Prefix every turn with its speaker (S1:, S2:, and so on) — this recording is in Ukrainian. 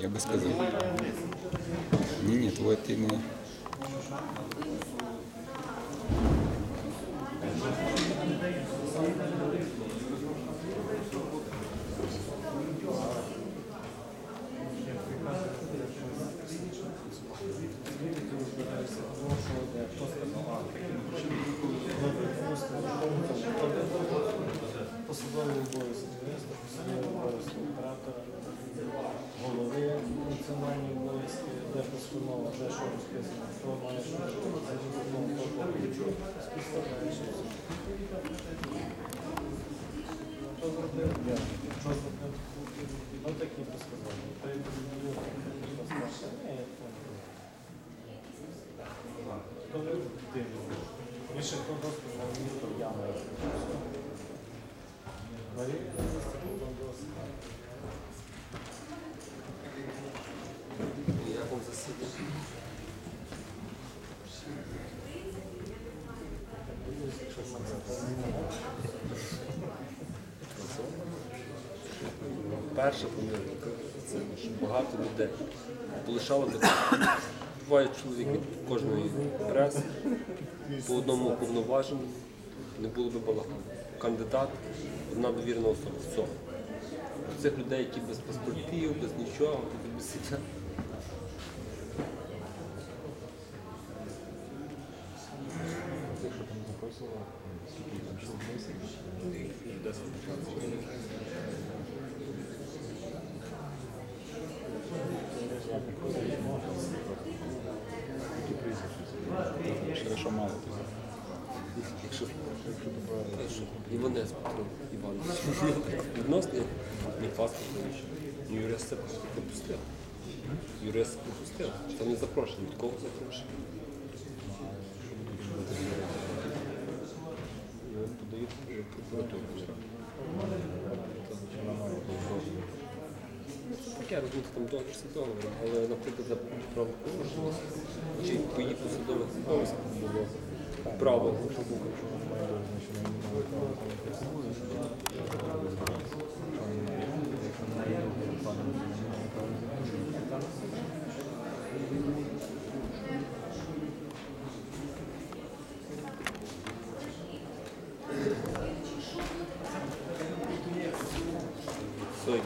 S1: Я бы сказал. Не,
S2: нет, вот ти де постанова, що розписано, хто має що ну, хто. Що зробив? Я. Що? Ну такі посказали. Та й я понял. Коли ти більше хто доступ на місто ями. Марія, потім
S3: Перша помилка це що багато людей полишало двоє чоловік від кожної преси по одному повноваженню, не було би балагану. Кандидат, одна довірена особа. Все. Цих людей, які без паспортів, без нічого, сидять.
S4: Що мало
S3: Якщо
S4: Якщо
S3: Іванець Петро Іванович. Відносно ні паспорт, навіщо. Ну, юрист це пропустив. Юрист пропустив. Це не запрошення. Від кого Таке там до це але, наприклад, за правопорушення чи по її посадових обов'язках було право. 所以